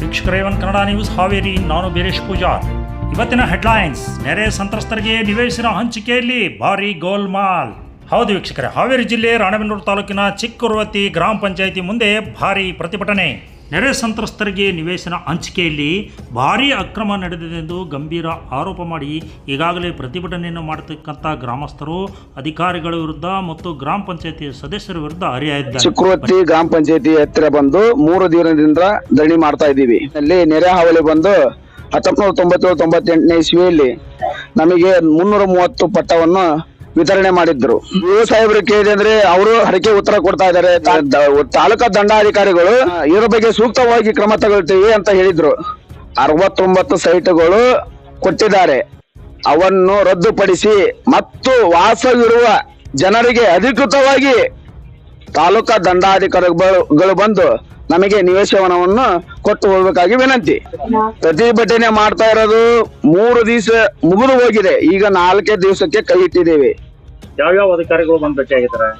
ವೀಕ್ಷಕರೇವನ್ Kannada news Haveri, ನಾನು ಬೀರೇಶ್ ಪೂಜಾ. ಇವತ್ತಿನ headlines ನೆರೆ ಸಂತ್ರಸ್ತರಿಗೆ ನಿವೇಶನ ಹಂಚಿಕೆಯಲ್ಲಿ ಭಾರಿ ಗೋಲ್ಮಾಲ್. ಹೌದು ವೀಕ್ಷಕರೇ, ಹಾವೇರಿ ಜಿಲ್ಲೆ ರಾಣೆಬೆನ್ನೂರು ತಾಲೂಕಿನ ಚಿಕ್ಕುರುವತ್ತಿ ಗ್ರಾಮ ಪಂಚಾಯಿತಿ ಮುಂದೆ ಭಾರಿ ಪ್ರತಿಭಟನೆ. ನೆರೆ ಸಂತ್ರಸ್ತರಿಗೆ ನಿವೇಶನ ಹಂಚಿಕೆಯಲ್ಲಿ ಭಾರೀ ಅಕ್ರಮ ನಡೆದಿದೆ ಎಂದು ಗಂಭೀರ ಆರೋಪ ಮಾಡಿ ಈಗಾಗಲೇ ಪ್ರತಿಭಟನೆಯನ್ನು ಮಾಡತಕ್ಕಂಥ ಗ್ರಾಮಸ್ಥರು, ಅಧಿಕಾರಿಗಳ ವಿರುದ್ಧ ಮತ್ತು ಗ್ರಾಮ ಪಂಚಾಯಿತಿ ಸದಸ್ಯರ ವಿರುದ್ಧ ಹರಿಯಾಗಿದ್ದಾರೆ ಚಿಕ್ರವತ್ತಿ ಗ್ರಾಮ ಪಂಚಾಯತಿ ಹತ್ತಿರ ಬಂದು ಮೂರು ದಿನದಿಂದ ಧರಣಿ ಮಾಡ್ತಾ ಇದ್ದೀವಿ. ಅಲ್ಲಿ ನೆರೆ ಹಾವಳಿ ಬಂದು ಹತ್ತೊಂಬತ್ತು ತೊಂಬತ್ತೇಳು ತೊಂಬತ್ತೆಂಟನೇ ಇಸ್ವಿಯಲ್ಲಿ ನಮಗೆ ಮುನ್ನೂರ ಮೂವತ್ತು ಪಟ್ಟವನ್ನು ವಿತರಣೆ ಮಾಡಿದ್ರು. ಯುವ ಸಾಹೇಬರು ಕೇಳಿದೆ ಅಂದ್ರೆ ಅವರು ಹರಕೆ ಉತ್ತರ ಕೊಡ್ತಾ ಇದ್ದಾರೆ. ತಾಲೂಕಾ ದಂಡಾಧಿಕಾರಿಗಳು ಇದರ ಬಗ್ಗೆ ಸೂಕ್ತವಾಗಿ ಕ್ರಮ ತಗೊಳ್ತೀವಿ ಅಂತ ಹೇಳಿದ್ರು. ಅರವತ್ತೊಂಬತ್ತು ಸೈಟ್ಗಳು ಕೊಟ್ಟಿದ್ದಾರೆ. ಅವನ್ನು ರದ್ದುಪಡಿಸಿ ಮತ್ತು ವಾಸವಿರುವ ಜನರಿಗೆ ಅಧಿಕೃತವಾಗಿ ತಾಲೂಕಾ ದಂಡಾಧಿಕಾರಿಗಳು ಬಂದು ನಮಗೆ ನಿವೇಶನವನ್ನು ಕೊಟ್ಟು ಹೋಗಬೇಕಾಗಿ ವಿನಂತಿ. ಪ್ರತಿಭಟನೆ ಮಾಡ್ತಾ ಇರೋದು ಮೂರು ದಿವಸ ಮುಗಿದು ಹೋಗಿದೆ. ಈಗ ನಾಲ್ಕೇ ದಿವಸಕ್ಕೆ ಕೈ ಇಟ್ಟಿದ್ದೇವೆ. ಯಾವ್ಯಾವ ಅಧಿಕಾರಿಗಳು ಬಂದು ಭೇಟಿಯಾಗಿದ್ದಾರೆ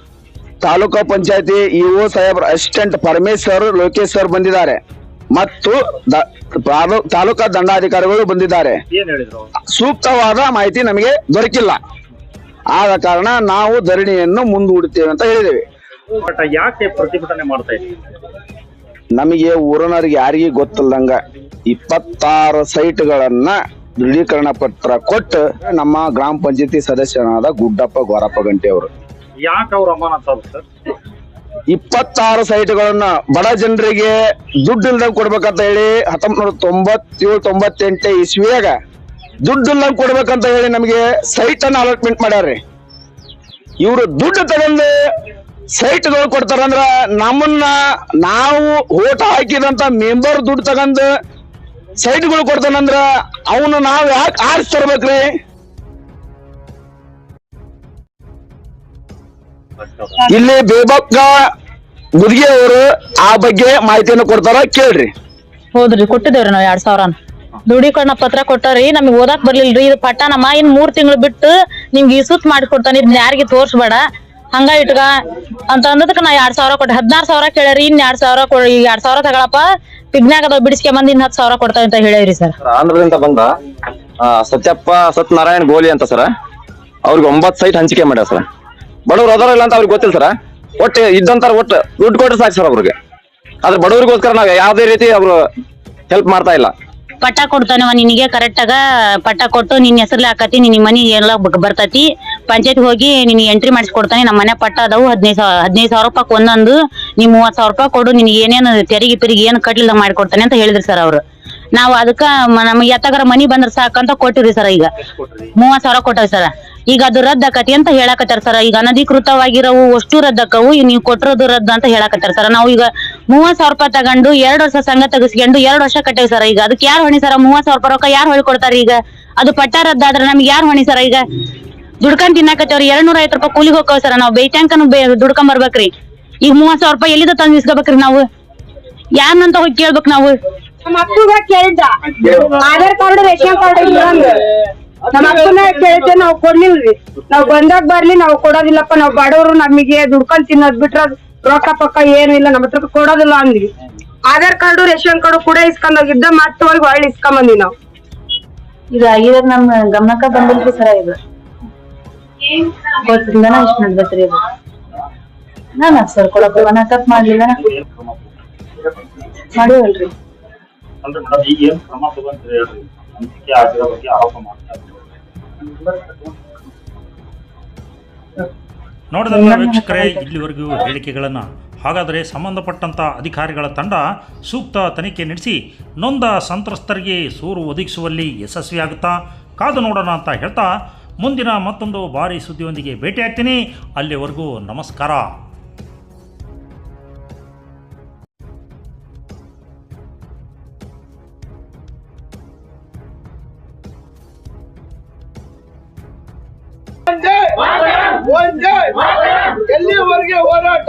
ತಾಲೂಕಾ ಪಂಚಾಯತಿ ಇಒ ಸಾಹೇಬ್ ಅಸಿಸ್ಟೆಂಟ್ ಪರಮೇಶ್ವರ್ ಲೋಕೇಶ್ ಸರ್ ಬಂದಿದ್ದಾರೆ. ಮತ್ತು ದ- ತಾಲೂ- ತಾಲೂಕಾ ದಂಡಾಧಿಕಾರಿಗಳು ಬಂದಿದ್ದಾರೆ. ಏನ್ ಹೇಳಿದ್ರು? ಸೂಕ್ತವಾದ ಮಾಹಿತಿ ನಮಗೆ ದೊರಕಿಲ್ಲ. ಆದ ಕಾರಣ ನಾವು ಧರಣಿಯನ್ನು ಮುಂದೂಡುತ್ತೇವೆ ಅಂತ ಹೇಳಿದ್ದೇವೆ. ಬಟ್ ಯಾಕೆ ಪ್ರತಿಭಟನೆ ಮಾಡ್ತಾ ಇದ್ದೀವಿ ನಮಗೆ ಊರನರಿಗೆ ಯಾರಿಗೆ ಗೊತ್ತಿಲ್ಲದಂಗ ಇಪ್ಪತ್ತಾರು ಸೈಟ್ಗಳನ್ನ ದೃಢೀಕರಣ ಪತ್ರ ಕೊಟ್ಟು ನಮ್ಮ ಗ್ರಾಮ ಪಂಚಾಯತಿ ಸದಸ್ಯನಾದ ಗುಡ್ಡಪ್ಪ ಗೋರಪ್ಪ ಗಂಟೆ ಅವರು. ಯಾಕೆ ಅವ್ರ ಸರ್? ಇಪ್ಪತ್ತಾರು ಸೈಟ್ಗಳನ್ನ ಬಡ ಜನರಿಗೆ ದುಡ್ಡು ಇಲ್ದಂಗ್ ಕೊಡ್ಬೇಕಂತ ಹೇಳಿ ಹತ್ತೊಂಬತ್ ನೂರ ತೊಂಬತ್ತೇಳು ತೊಂಬತ್ತೆಂಟೇ ಇಸ್ವಿಯಾಗ ದುಡ್ಡು ಇಲ್ದಂಗ್ ಕೊಡ್ಬೇಕಂತ ಹೇಳಿ ನಮಗೆ ಸೈಟ್ ಅನ್ನ ಅಲಾಟ್ಮೆಂಟ್ ಮಾಡ್ಯಾರ್ರಿ. ಇವರು ದುಡ್ಡು ತಗೊಂಡು ಸೈಟ್ಗಳು ಕೊಡ್ತಾರಂದ್ರ ನಮ್ಮನ್ನ ನಾವು ಓಟ್ ಹಾಕಿದಂತ ಮೆಂಬರ್ ದುಡ್ಡು ತಗೊಂಡು ಸೈಟ್ಗಳು ಕೊಡ್ತಾನಂದ್ರ ಅವನು ನಾವ್ ಯಾಕೆ ಆರಿಸಿ ತರ್ಬೇಕ್ರಿ? ಇಲ್ಲಿ ಬೇಬಕ್ಕ ಗುದ್ಗೆ ಅವರು ಆ ಬಗ್ಗೆ ಮಾಹಿತಿಯನ್ನು ಕೊಡ್ತಾರ, ಕೇಳ್ರಿ. ಹೌದ್ರಿ, ಕೊಟ್ಟಿದ್ದೇವ್ರಿ ನಾವ್ ಎರಡ್ ಸಾವಿರ ದುಡಿಕೊಂಡ ಪತ್ರ ಕೊಟ್ಟಾರಿ, ನಮ್ಗೆ ಓದಾಕ್ ಬರ್ಲಿಲ್ರಿ, ಇದು ಪಟ್ಟ ನಮ್ಮ ಇನ್ ಮೂರ್ ತಿಂಗಳು ಬಿಟ್ಟು ನಿಮ್ಗೆ ಇಸುತ್ ಮಾಡಿ ಕೊಡ್ತಾನೆ ಇದನ್ನ ಯಾರಿಗೆ ತೋರ್ಸ್ಬೇಡ. ಹಂಗ ಇಟ್ಕ. ಅಂತ ಅಂದದಕ್ಕ ನಾ ಎರಡ್ ಸಾವಿರ ಕೊಟ್ಟೆ. ಹದಿನಾರು ಸಾವಿರ ಕೇಳ್ಯಾರಿ ಇನ್ ಎರಡ್ ಸಾವಿರ ಎರಡ್ ಸಾವಿರ ತಗೊಳಪ್ಪ. ಪಿಗ್ನ್ಯಾಗ ಅದಾವ ಬಿಡಿಸ್ಕೆ ಬಂದ್ ಇನ್ ಹತ್ತು ಸಾವಿರ ಕೊಡ್ತಾವ ಅಂತ ಹೇಳ್ಯಾರಿ ಸರ್. ಆಂಧ್ರದಿಂದ ಬಂದ ಸತ್ಯಪ್ಪ ಸತ್ಯನಾರಾಯಣ ಗೋಲಿ ಅಂತ ಸರ್. ಅವ್ರಿಗೆ ಒಂಬತ್ತು ಸೈಟ್ ಹಂಚಿಕೆ ಮಾಡ್ಯಾರ ಸರ್. ಬಡವ್ರು ಅದಾರ ಇಲ್ಲ ಅಂತ ಅವ್ರಿಗೆ ಗೊತ್ತಿಲ್ಲ ಸರ್. ಒಟ್ಟು ಇದ್ದಂತಾರ ಒಟ್ಟು ದುಡ್ಡು ಕೊಟ್ರೆ ಸಾಕು ಸರ್ ಅವ್ರಿಗೆ. ಆದ್ರೆ ಬಡವರಿಗೋಸ್ಕರ ನಾವು ಯಾವುದೇ ರೀತಿ ಅವರು ಹೆಲ್ಪ್ ಮಾಡ್ತಾ ಇಲ್ಲ. ಪಟ್ಟ ಕೊಡ್ತಾನವ ನಿನಗೆ ಕರೆಕ್ಟಾಗ ಆಗ ಪಟ್ಟ ಕೊಟ್ಟು ನಿನ್ನ ಹೆಸರ್ಲೆ ಹಾಕತಿ ನಿನ್ ಮನಿ ಎಲ್ಲ ಬರ್ತೈತಿ. ಪಂಚಾಯತ್ ಹೋಗಿ ನಿನ್ ಎಂಟ್ರಿ ಮಾಡಿಸ್ಕೊಡ್ತಾನೆ. ನಮ್ಮ ಮನೆ ಪಟ್ಟ ಅದಾವು. ಹದಿನೈದು ಸಾವಿರ ಹದಿನೈದು ಸಾವಿರ ರೂಪಾಯಿ ಒಂದೊಂದು. ನೀವು ಮೂವತ್ ಸಾವಿರ ರೂಪಾಯಿ ಕೊಡು. ನಿನಗೆ ಏನೇನು ತೆರಿಗೆ ಪಿರಿಗೆ ಏನು ಕಟ್ಲಿಲ್ಲ ಮಾಡಿ ಕೊಡ್ತಾನೆ ಅಂತ ಹೇಳಿದ್ರು ಸರ್ ಅವ್ರು. ನಾವು ಅದಕ್ಕ ನಮ್ಗೆ ಎತ್ತಗರ ಮನಿ ಬಂದ್ರ ಸಾಕಂತ ಕೊಟ್ಟಿರಿ ಸರ್ ಈಗ. ಮೂವತ್ ಸಾವಿರ ಕೊಟ್ಟವಿ ಸರ್. ಈಗ ಅದು ರದ್ದಾಕತಿ ಅಂತ ಹೇಳಾಕತ್ತಾರ ಸರ್. ಈಗ ಅನಧಿಕೃತವಾಗಿರವು ಅಷ್ಟು ಈಗ ನೀವು ಕೊಟ್ಟಿರೋದು ರದ್ದ ಅಂತ ಹೇಳಾಕತ್ತಾರ ಸರ್. ನಾವು ಈಗ ಮೂವತ್ ಸಾವಿರ ರೂಪಾಯಿ ತಗೊಂಡು ಎರಡ್ ವರ್ಷ ಸಂಘ ತೆಗಿಸ್ಕೊಂಡು ಎರಡ್ ವರ್ಷ ಕಟ್ಟೇವಿ ಸರ್ ಈಗ. ಅದಕ್ಕೆ ಯಾರು ಹೊಣಿ ಸರ್? ಮೂವತ್ ಸಾವಿರ ರೂಪಾಯಿ ರೊಕ್ಕ ಯಾರು ಹೊಳಿ ಕೊಡ್ತಾರ ಈಗ ಅದು ಪಟ್ಟ ರದ್ದಾದ್ರೆ ನಮ್ಗೆ ಯಾರು ಹೊಣಿ ಸರ್ ಈಗ? ದುಡ್ಕೊಂಡ್ ತಿನ್ನಾಕತ್ತೇವ್ರಿ. ಎರಡ್ ನೂರ ಐವತ್ ರೂಪಾಯಿ ಕೂಲಿಗೆ ಹೋಗ್ತಾವ ಸರ್. ನಾವು ಬೇಯ್ಟ್ಯಾಂಕನು ಬೇ ದುಡ್ಕೊಂಡ್ ಬರ್ಬೇಕ್ರಿ. ಈಗ ಮೂವತ್ ಸಾವಿರ ರೂಪಾಯಿ ಎಲ್ಲಿದ ತಂದ್ ಇಸ್ಕೋಬೇಕ್ರಿ ನಾವು? ಯಾರನ್ನಂತ ಹೋಗಿ ಕೇಳ್ಬೇಕ್ ನಾವು? ನಮ್ಮ ಅಪ್ಪಗ ಕೇಳಿದ್ದ. ಆಧಾರ್ ಕಾರ್ಡ್ ರೇಷನ್ ಕಾರ್ಡ್ ಇಲ್ಲ ನಮ್ಮ ಅಪ್ಪನ ಕೇಳಿದ್ದೆ ನಾವ್ ಕೊಡ್ಲಿಲ್ರಿ. ನಾವ್ ಬಂದಾಗ ಬರ್ಲಿ ನಾವ್ ಕೊಡೋದಿಲ್ಲಪ್ಪ. ನಾವ್ ಬಡವರು ನಮಗೆ ದುಡ್ಕೊಂಡ್ ತಿನ್ನೋದ್ ಬಿಟ್ರ ರೊಕ್ಕ ಪಕ್ಕ ಏನು ಇಲ್ಲ. ನಮ್ಮ ಹತ್ರ ಕೊಡೋದಿಲ್ಲ ಅಂದ್ವಿ. ಆಧಾರ್ ಕಾರ್ಡು ರೇಷನ್ ಕಾರ್ಡು ಕೂಡ ಇಸ್ಕೊಂಡ್ ಹೋಗಿದ್ದ ಮತ್ತೆ ಹೋಗಿ ಹೊಳ್ಳಿ ಇಸ್ಕೊಂಡ್ ಬಂದ್ವಿ ನಾವು. ಇದು ಆಗಿರೋದ್ ನಮ್ ಗಮನಕ್ಕ ಬಂದಿಲ್ರಿ ಸರ ಇದು ಗೊತ್ತಿಲ್ಲನ ಇಷ್ಟ ನಡ್ದತ್ರಿ ಇದು ನಾನ್ ಸರ್ ಕೊಡಪ್ಪ ನಾ ತಪ್ಪು ಮಾಡ್ಲಿಲ್ಲ ಮಾಡಿವಲ್ರಿ. ಅಂದ್ರೆ ಮೇಡಮ್ ಈಗ ಏನ್ ಕ್ರಮ ತಗೊಂಡ್ರಿ ಹೇಳ್ರಿ? ಹಂಚಿಕೆ ಆಗಿರೋ ಬಗ್ಗೆ ಆರೋಪ ಮಾಡ್ತಾ ಇದ್ದಾರೆ. ವೀಕ್ಷಕರೇ ಇಲ್ಲಿವರೆಗೂ ಹೇಳಿಕೆಗಳನ್ನು. ಹಾಗಾದರೆ ಸಂಬಂಧಪಟ್ಟಂಥ ಅಧಿಕಾರಿಗಳ ತಂಡ ಸೂಕ್ತ ತನಿಖೆ ನಡೆಸಿ ನೊಂದ ಸಂತ್ರಸ್ತರಿಗೆ ಸೂರು ಒದಗಿಸುವಲ್ಲಿ ಯಶಸ್ವಿಯಾಗುತ್ತಾ ಕಾದು ನೋಡೋಣ ಅಂತ ಹೇಳ್ತಾ ಮುಂದಿನ ಮತ್ತೊಂದು ಭಾರಿ ಸುದ್ದಿಯೊಂದಿಗೆ ಭೇಟಿಯಾಗ್ತೀನಿ. ಅಲ್ಲಿವರೆಗೂ ನಮಸ್ಕಾರ. ಎಲ್ಲಿವರೆಗೆ ಹೋರಾಟ?